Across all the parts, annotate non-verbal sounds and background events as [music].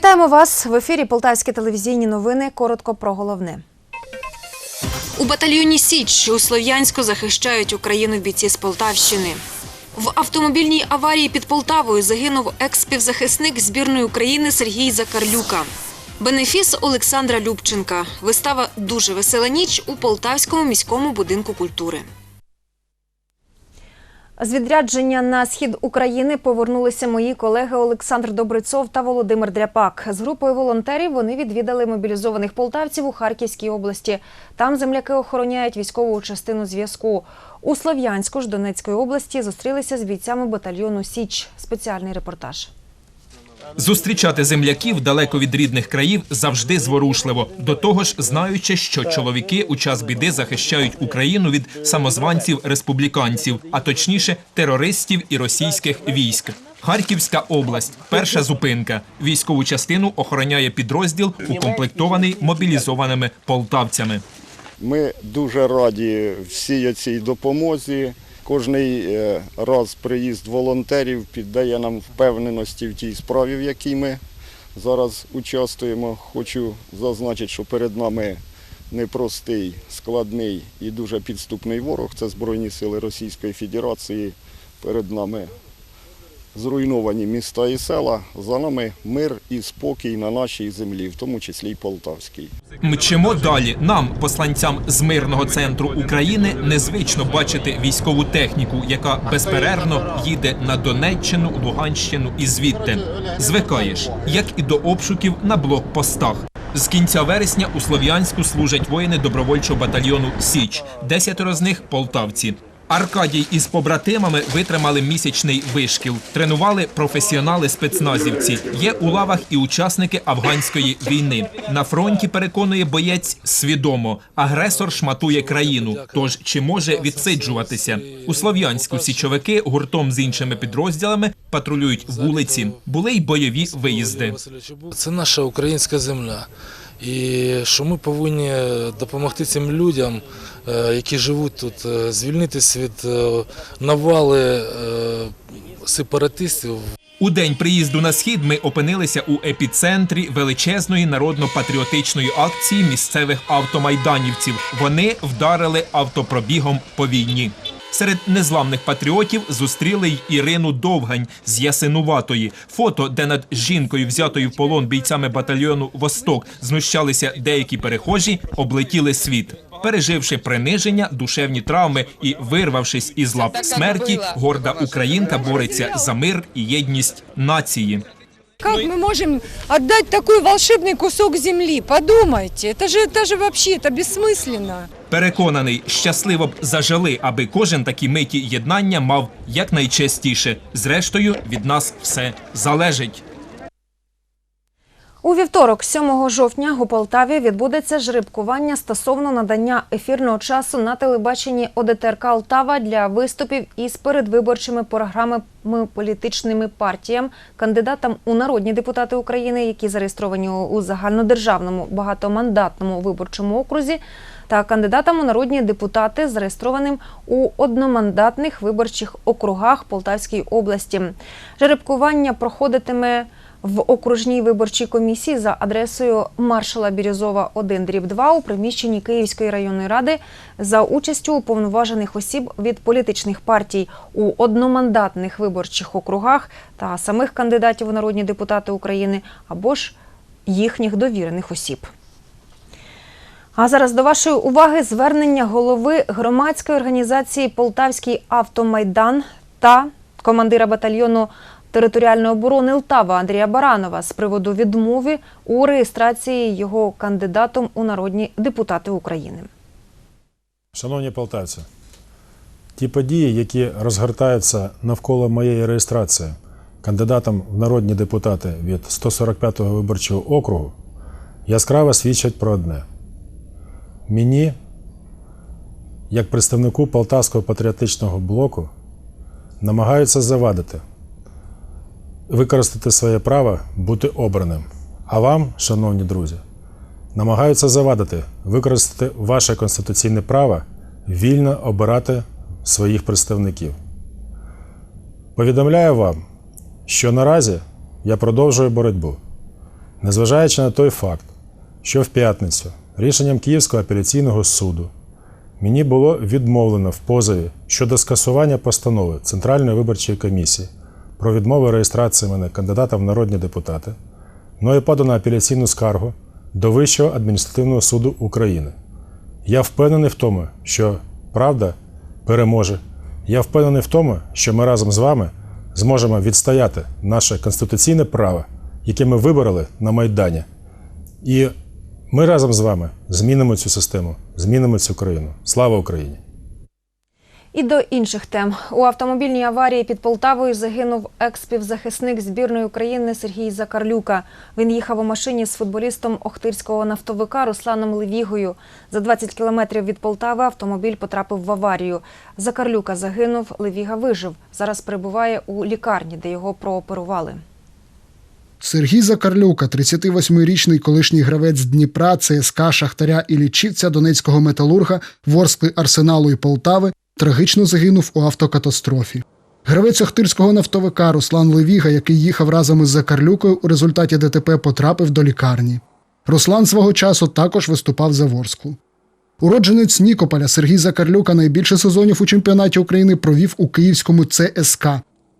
Вітаємо вас в ефірі Полтавські телевізійні новини. Коротко про головне. У батальйоні Січ у Слов'янську захищають Україну бійці з Полтавщини. В автомобільній аварії під Полтавою загинув екс-співзахисник збірної України Сергій Закарлюка. Бенефіс Олександра Любченка. Вистава Дуже весела ніч у Полтавському міському будинку культури. З відрядження на схід України повернулися мої колеги Олександр Добрицов та Володимир Дряпак. З групою волонтерів вони відвідали мобілізованих полтавців у Харківській області. Там земляки охороняють військову частину зв'язку. У Слов'янську ж Донецької області зустрілися з бійцями батальйону Січ. Спеціальний репортаж. Зустрічати земляків далеко від рідних країв завжди зворушливо. До того ж, знаючи, що чоловіки у час біди захищають Україну від самозванців-республіканців, а точніше терористів і російських військ. Харківська область перша зупинка. Військову частину охороняє підрозділ, укомплектований мобілізованими полтавцями. Ми дуже раді всій цій допомозі. Кожний е, раз приїзд волонтерів піддає нам впевненості в тій справі, в якій ми зараз участвуємо. Хочу зазначити, що перед нами непростий, складний і дуже підступний ворог. Це Збройні сили Російської Федерації. Перед нами зруйновані міста і села. За нами мир і спокій на нашій землі, в тому числі й Полтавській. Мчимо далі. Нам, посланцям з мирного центру України, незвично бачити військову техніку, яка безперервно їде на Донеччину, Луганщину і звідти. Звикаєш, як і до обшуків на блокпостах. З кінця вересня у Слов'янську служать воїни добровольчого батальйону Січ. Десятеро з них полтавці. Аркадій із побратимами витримали місячний вишкіл. Тренували професіонали спецназівці. Є у лавах і учасники афганської війни. На фронті переконує боєць свідомо. Агресор шматує країну. Тож чи може відсиджуватися у Слов'янську січовики гуртом з іншими підрозділами патрулюють вулиці. Були й бойові виїзди. Це наша українська земля. І що ми повинні допомогти цим людям, які живуть тут, е, звільнитись від е, навали е, сепаратистів. У день приїзду на схід ми опинилися у епіцентрі величезної народно-патріотичної акції місцевих автомайданівців. Вони вдарили автопробігом по війні. Серед незламних патріотів зустріли й Ірину Довгань з Ясинуватої. Фото, де над жінкою, взятою в полон бійцями батальйону Восток, знущалися деякі перехожі, облетіли світ. Переживши приниження, душевні травми і вирвавшись із лап смерті, горда українка бореться за мир і єдність нації. Как мы можем отдать такой волшебный кусок земли? Подумайте, это же, это же вообще, это бессмысленно. Переконаний, щасливо б зажили, аби кожен такі миті єднання мав якнайчастіше. Зрештою, від нас все залежить. У вівторок, 7 жовтня, у Полтаві відбудеться жеребкування стосовно надання ефірного часу на телебаченні ОДТРК Алтава для виступів із передвиборчими програмами політичними партіям, кандидатам у народні депутати України, які зареєстровані у загальнодержавному багатомандатному виборчому окрузі, та кандидатам у народні депутати, зареєстрованим у одномандатних виборчих округах Полтавської області. Жеребкування проходитиме в окружній виборчій комісії за адресою маршала Бірюзова 1 дріб 2 у приміщенні Київської районної ради за участю уповноважених осіб від політичних партій у одномандатних виборчих округах та самих кандидатів у народні депутати України або ж їхніх довірених осіб. А зараз до вашої уваги звернення голови громадської організації Полтавський автомайдан та командира батальйону територіальної оборони Лтава Андрія Баранова з приводу відмови у реєстрації його кандидатом у народні депутати України. Шановні полтавці, ті події, які розгортаються навколо моєї реєстрації кандидатом в народні депутати від 145-го виборчого округу, яскраво свідчать про одне. Мені, як представнику Полтавського патріотичного блоку, намагаються завадити використати своє право бути обраним. А вам, шановні друзі, намагаються завадити використати ваше конституційне право вільно обирати своїх представників. Повідомляю вам, що наразі я продовжую боротьбу. Незважаючи на той факт, що в п'ятницю рішенням Київського апеляційного суду мені було відмовлено в позові щодо скасування постанови Центральної виборчої комісії про відмову реєстрації мене кандидата в народні депутати, мною подано апеляційну скаргу до Вищого адміністративного суду України. Я впевнений в тому, що правда переможе. Я впевнений в тому, що ми разом з вами зможемо відстояти наше конституційне право, яке ми вибороли на Майдані. І ми разом з вами змінимо цю систему, змінимо цю країну. Слава Україні! І до інших тем у автомобільній аварії під Полтавою загинув екс-співзахисник збірної України Сергій Закарлюка. Він їхав у машині з футболістом Охтирського нафтовика Русланом Левігою. За 20 кілометрів від Полтави автомобіль потрапив в аварію. Закарлюка загинув, Левіга вижив. Зараз перебуває у лікарні, де його прооперували. Сергій Закарлюка, 38-річний колишній гравець Дніпра, ЦСКА, Шахтаря і лічівця Донецького металурга, Ворскли Арсеналу і Полтави, трагічно загинув у автокатастрофі. Гравець Охтирського нафтовика Руслан Левіга, який їхав разом із Закарлюкою, у результаті ДТП потрапив до лікарні. Руслан свого часу також виступав за Ворсклу. Уродженець Нікополя Сергій Закарлюка найбільше сезонів у чемпіонаті України провів у київському ЦСК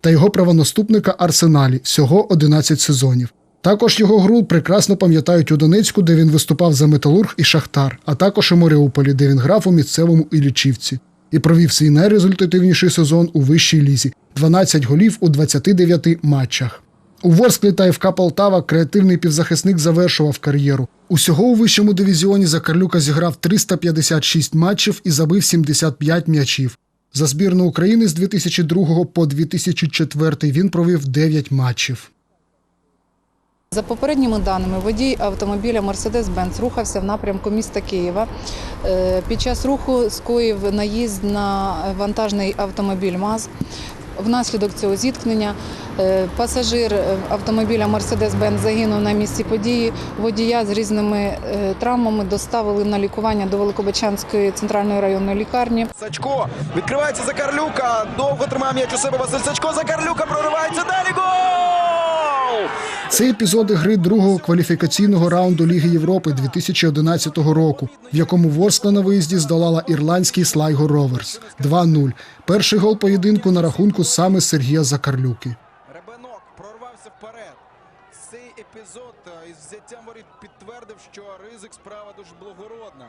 та його правонаступника Арсеналі всього 11 сезонів. Також його гру прекрасно пам'ятають у Донецьку, де він виступав за Металург і Шахтар, а також у Маріуполі, де він грав у місцевому Іллічівці. І провів свій найрезультативніший сезон у вищій лізі 12 голів у 29 матчах. У Ворсклі та ФК Полтава креативний півзахисник завершував кар'єру. Усього у вищому дивізіоні Закарлюка зіграв 356 матчів і забив 75 м'ячів. За збірну України з 2002 по 2004 він провів 9 матчів. За попередніми даними, водій автомобіля Mercedes-Benz рухався в напрямку міста Києва. Е, Під час руху скоїв наїзд на вантажний автомобіль МАЗ. Внаслідок цього зіткнення е, пасажир автомобіля Mercedes-Benz загинув на місці події. Водія з різними е, травмами доставили на лікування до Великобачанської центральної районної лікарні. Сачко відкривається Закарлюка. Довго тримає м'яч у себе Василь Сачко. Закарлюка проривається далі. Гол! Це епізоди гри другого кваліфікаційного раунду Ліги Європи 2011 року, в якому Ворскла на виїзді здолала ірландський Слайго Роверс 2-0. Перший гол поєдинку на рахунку саме Сергія Закарлюки. Ребенок прорвався вперед. Цей епізод е, із взяттям воріт підтвердив, що ризик справа дуже благородна.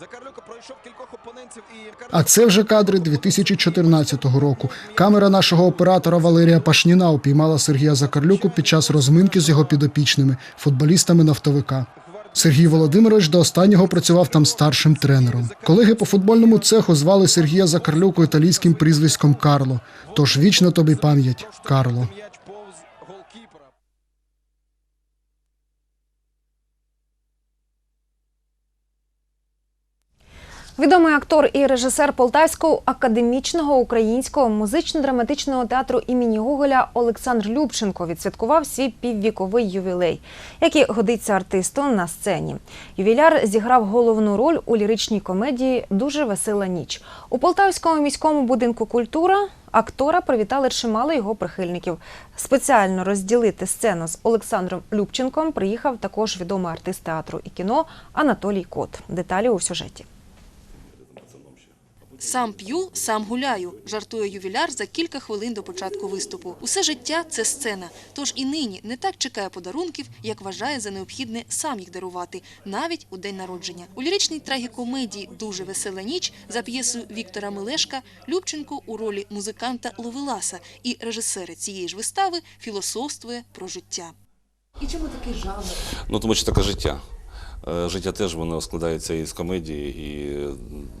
Закарлюка пройшов кількох опонентів і А це вже кадри 2014 року. Камера нашого оператора Валерія Пашніна упіймала Сергія Закарлюку під час розминки з його підопічними футболістами нафтовика. Сергій Володимирович до останнього працював там старшим тренером. Колеги по футбольному цеху звали Сергія Закарлюку італійським прізвиськом Карло. Тож вічно тобі пам'ять, Карло. Відомий актор і режисер Полтавського академічного українського музично-драматичного театру імені Гоголя Олександр Любченко відсвяткував свій піввіковий ювілей, який годиться артисту на сцені. Ювіляр зіграв головну роль у ліричній комедії Дуже весела ніч. У Полтавському міському будинку культура актора привітали чимало його прихильників. Спеціально розділити сцену з Олександром Любченком приїхав також відомий артист театру і кіно Анатолій Кот. Деталі у сюжеті. Сам п'ю, сам гуляю, жартує ювіляр за кілька хвилин до початку виступу. Усе життя це сцена. Тож і нині не так чекає подарунків, як вважає за необхідне сам їх дарувати, навіть у день народження. У ліричній трагікомедії Дуже весела ніч за п'єсою Віктора Мелешка Любченко у ролі музиканта Ловеласа і режисери цієї ж вистави філософствує про життя. І чому такий жанр? Ну, тому що таке життя. Е, Життя теж воно складається із комедії, і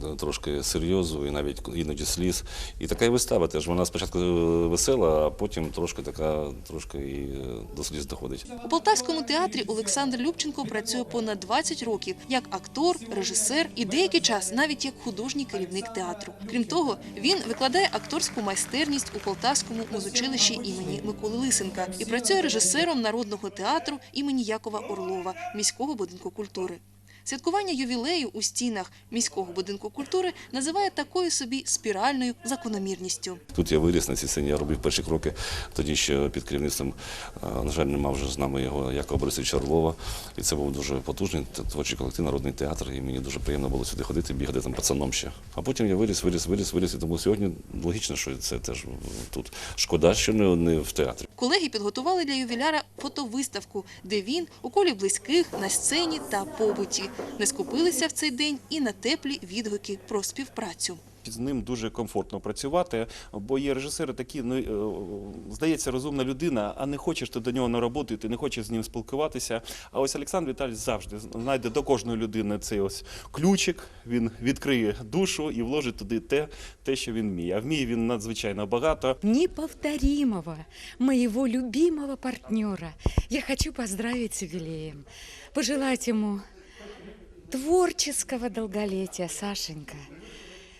е, трошки серйозу, і навіть іноді сліз. І така і вистава теж. Вона спочатку е, весела, а потім трошки така, трошки і до сліз доходить. У Полтавському театрі Олександр Любченко працює понад 20 років як актор, режисер і деякий час навіть як художній керівник театру. Крім того, він викладає акторську майстерність у Полтавському музучилищі імені Миколи Лисенка і працює режисером народного театру імені Якова Орлова, міського будинку культури автори. Святкування ювілею у стінах міського будинку культури називає такою собі спіральною закономірністю. Тут я виріс на цій сцені, я робив перші кроки. Тоді ще під керівництвом, е, на жаль, нема вже з нами його Якова Борисовича Орлова. І це був дуже потужний творчий колектив, народний театр. І мені дуже приємно було сюди ходити, бігати там пацаном ще. А потім я виріс, виріс, виріс, виріс. І тому сьогодні логічно, що це теж тут. Шкода, що не, не в театрі. Колеги підготували для ювіляра фотовиставку, де він у колі близьких на сцені та побуті. Не скупилися в цей день і на теплі відгуки про співпрацю. З ним дуже комфортно працювати, бо є режисери такі, ну е, здається, розумна людина, а не хочеш ти до нього на роботу, ти не хочеш з ним спілкуватися. А ось Олександр Віталійович завжди знайде до кожної людини цей ось ключик. Він відкриє душу і вложить туди те, те, що він вміє. А вміє він надзвичайно багато. неповторимого, моего любимого партнера. Я хочу поздравить с юбилеем, пожелать ему творческого долголетия, Сашенька.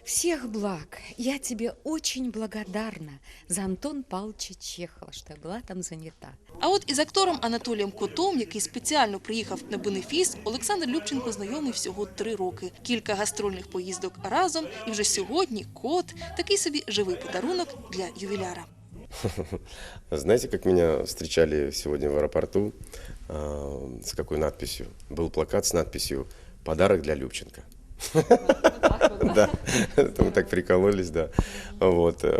Всех благ. Я тебе очень благодарна за Антон Павловича Чехова, что я была там занята. А от із актором Анатолієм Котом, який спеціально приїхав на бенефіс, Олександр Любченко знайомий всього три роки. Кілька гастрольних поїздок разом, і вже сьогодні кот такий собі живий подарунок для ювіляра. [laughs] Знаете, как меня встречали сегодня в аэропорту? А, С какой надписью? Был плакат с надписью «Подарок для Любченко». Да, это мы так прикололись, да. Вот. э,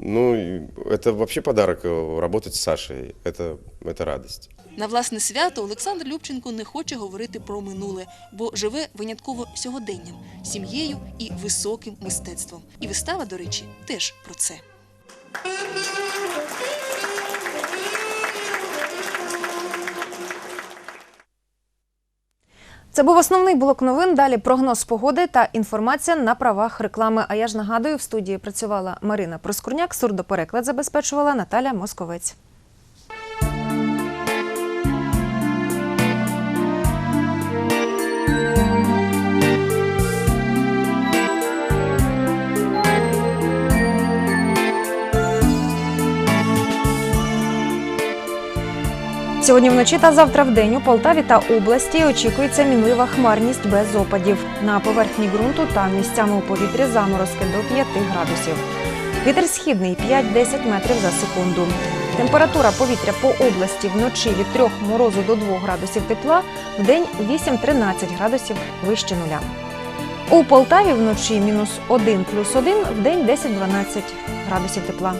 Ну, и это вообще подарок э, работать с Сашей. Это, это радость. На власне свято Олександр Любченко не хоче говорити про минуле, бо живе винятково сьогоденням, сім'єю і високим мистецтвом. І вистава, до речі, теж про це. Це був основний блок новин. Далі прогноз погоди та інформація на правах реклами. А я ж нагадую, в студії працювала Марина Проскурняк, сурдопереклад забезпечувала Наталя Московець. Сьогодні вночі та завтра вдень у Полтаві та області очікується мінлива хмарність без опадів. На поверхні ґрунту та місцями у повітрі заморозки до 5 градусів. Вітер східний 5-10 метрів за секунду. Температура повітря по області вночі від 3 морозу до 2 градусів тепла, вдень 8-13 градусів вище нуля. У Полтаві вночі мінус 1 плюс 1, вдень 10-12 градусів тепла.